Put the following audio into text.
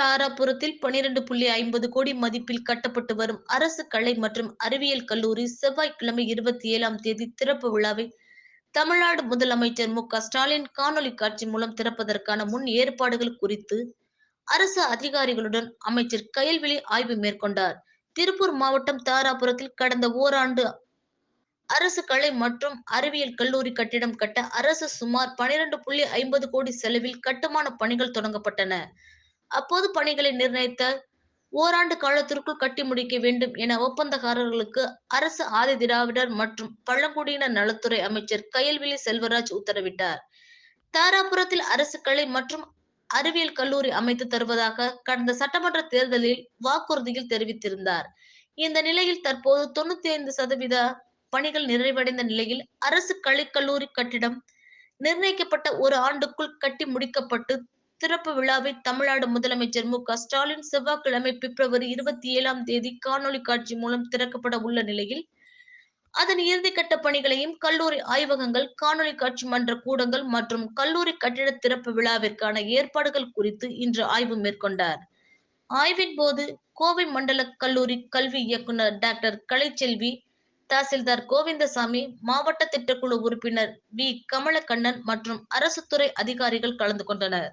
தாராபுரத்தில் பனிரெண்டு புள்ளி ஐம்பது கோடி மதிப்பில் கட்டப்பட்டு வரும் அரசு கலை மற்றும் அறிவியல் கல்லூரி செவ்வாய்க்கிழமை இருபத்தி ஏழாம் தேதி திறப்பு விழாவை தமிழ்நாடு முதலமைச்சர் மு க ஸ்டாலின் காணொலி காட்சி மூலம் திறப்பதற்கான முன் ஏற்பாடுகள் குறித்து அரசு அதிகாரிகளுடன் அமைச்சர் கயல்விழி ஆய்வு மேற்கொண்டார். திருப்பூர் மாவட்டம் தாராபுரத்தில் கடந்த ஓராண்டு அரசு கலை மற்றும் அறிவியல் கல்லூரி கட்டிடம் கட்ட அரசு சுமார் பனிரெண்டு புள்ளி ஐம்பது கோடி செலவில் கட்டுமான பணிகள் தொடங்கப்பட்டன. அப்போது பணிகளை நிர்ணயித்த ஓராண்டு காலத்திற்குள் கட்டி முடிக்க வேண்டும் என ஒப்பந்தக்காரர்களுக்கு அரசு ஆதி திராவிடர் மற்றும் பழங்குடியினர் நலத்துறை அமைச்சர் கயல்விழி செல்வராஜ் உத்தரவிட்டார். தாராபுரத்தில் அரசு கலை மற்றும் அறிவியல் கல்லூரி அமைத்து தருவதாக கடந்த சட்டமன்ற தேர்தலில் வாக்குறுதியில் தெரிவித்திருந்தார். இந்த நிலையில் தற்போது தொண்ணூத்தி ஐந்து சதவீத பணிகள் நிறைவடைந்த நிலையில் அரசு கலைக்கல்லூரி கட்டிடம் நிர்ணயிக்கப்பட்ட ஒரு ஆண்டுக்குள் கட்டி முடிக்கப்பட்டு திறப்பு விழாவை தமிழ்நாடு முதலமைச்சர் மு க ஸ்டாலின் செவ்வாய்க்கிழமை பிப்ரவரி இருபத்தி ஏழாம் தேதி காணொலி காட்சி மூலம் திறக்கப்பட உள்ள நிலையில் அதன் இறுதிக்கட்ட பணிகளையும் கல்லூரி ஆய்வகங்கள் காணொலி காட்சி மன்ற கூடங்கள் மற்றும் கல்லூரி கட்டிட திறப்பு விழாவிற்கான ஏற்பாடுகள் குறித்து இன்று ஆய்வு மேற்கொண்டார். ஆய்வின் போது கோவை மண்டல கல்லூரி கல்வி இயக்குனர் டாக்டர் கலைச்செல்வி தாசில்தார் கோவிந்தசாமி மாவட்ட திட்டக்குழு உறுப்பினர் வி. கமலக்கண்ணன் மற்றும் அரசு துறை அதிகாரிகள் கலந்து கொண்டனர்.